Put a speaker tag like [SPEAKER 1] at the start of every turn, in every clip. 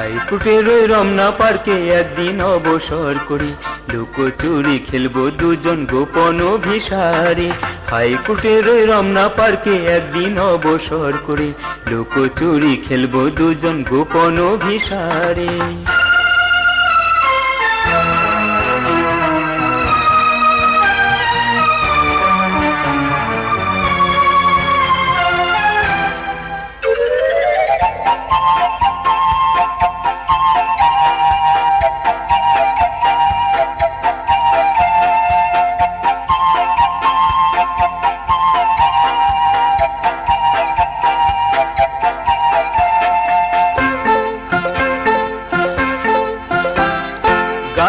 [SPEAKER 1] হাইকোর্টের ওই রমনা পার্কে একদিন অবসর করি। লুকোচুরি খেলব দুজন গোপন অভিসারে। হাইকোর্টের ওই রমনা পার্কে একদিন অবসর করি। লুকোচুরি খেলব দুজন গোপন অভিসারে।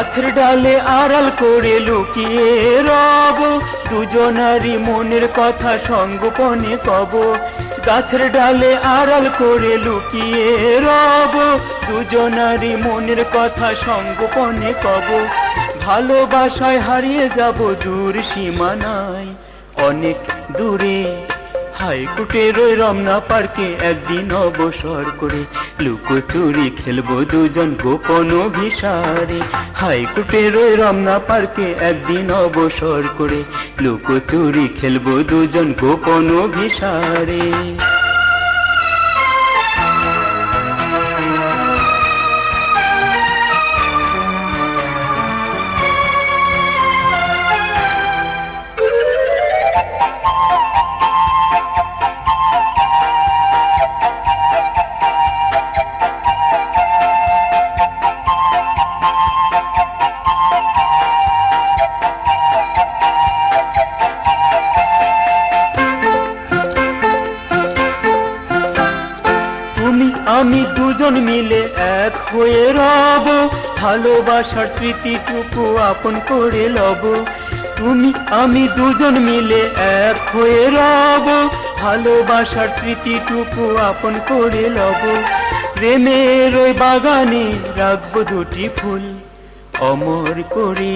[SPEAKER 1] গাছের ডালে আড়াল করে লুকিয়ে রব। দুজনারই মনের কথা সঙ্গোপনে কব। গাছের ডালে আড়াল করে লুকিয়ে রব। দুজনারই মনের কথা সঙ্গোপনে কব। ভালোবাসায় হারিয়ে যাব দূর সীমানায়। অনেক দূরে হাইকোর্টের রই রমনা পার্কে একদিন অবসর করে লুকোচুরি খেলব দুজন গোপন অভিসারে। হাইকোর্টের রই রমনা পার্কে একদিন অবসর করে লুকোচুরি খেলব দুজন গোপন অভিসারে। আমি দুজন মিলে এক হয়ে রব, ভালোবাসার স্মৃতিটুকু আপন করে লব। তুমি, আমি দুজন মিলে এক হয়ে রব, ভালোবাসার স্মৃতিটুকু আপন করে লব। প্রেমের ওই বাগানে রাখব দুটি ফুল, অমর করে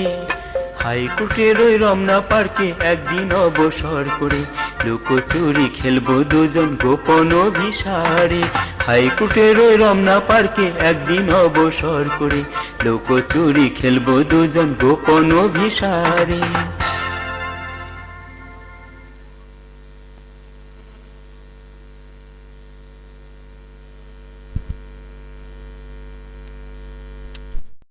[SPEAKER 1] হাইকোর্টের ওই রমনা পার্কে একদিন অবসর করে লুকোচুরি খেলব দুজন গোপন অভিসারে। হাইকোর্টের ওই রমনা পার্কে একদিন অবসর করে লুকোচুরি খেলব দুজন গোপন অভিসারে।